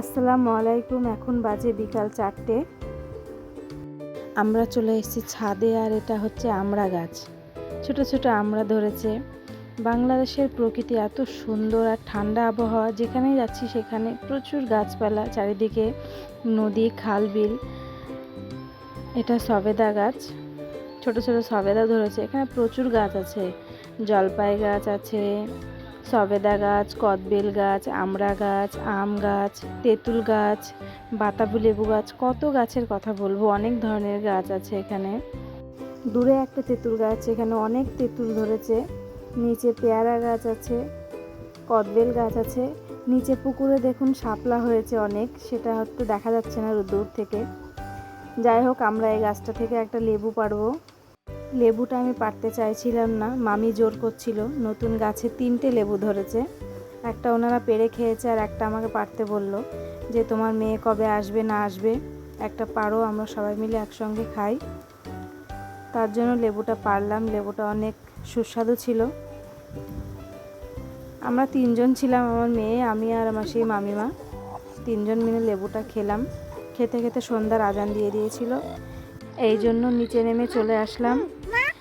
আসসালামু আলাইকুম, এখন বাজে বিকাল চারটে। আমরা চলে এসেছি ছাদে আর এটা হচ্ছে আমড়া গাছ। ছোট ছোট আমড়া ধরেছে। বাংলাদেশের প্রকৃতি এত সুন্দর আর ঠান্ডা আবহাওয়া, যেখানেই যাচ্ছি সেখানে প্রচুর গাছপালা, চারিদিকে নদী খাল বিল এটা সবেদা গাছ। ছোট ছোট সবেদা ধরেছে। এখানে প্রচুর গাছ আছে। জলপাই গাছ আছে। সবেদা গাছ কদবেল গাছ আমড়া গাছ আম গাছ তেঁতুল গাছ বাতাবি লেবু গাছ কত গাছের কথা বলব, অনেক ধরনের গাছ আছে এখানে। দূরে একটা তেঁতুল গাছ এখানে অনেক তেঁতুল ধরেছে। নিচে পেয়ারা গাছ আছে, কদবেল গাছ আছে। নিচে পুকুরে দেখুন শাপলা হয়েছে অনেক, সেটা হয়তো দেখা যাচ্ছে না দূর থেকে। যাই হোক, আমরা এই গাছটা থেকে একটা লেবু পারব লেবুটা আমি পারতে চাইছিলাম না, মামি জোর করছিল, নতুন গাছে তিনটে লেবু ধরেছে। একটা ওনারা পেরে খেয়েছে আর একটা আমাকে পারতে বলল যে, তোমার মেয়ে কবে আসবে, না আসবে? একটা পারো আমরা সবাই মিলে একসঙ্গে খাই। তার জন্য লেবুটা পারলাম লেবুটা অনেক সুস্বাদু ছিল। আমরা তিনজন ছিলাম, আমার মেয়ে, আমি আর আমার সেই মামিমা। তিনজন মিলে লেবুটা খেলাম। খেতে খেতে সন্ধ্যার আজান দিয়ে দিয়েছিল। এই জন্য নিচে নেমে চলে আসলাম।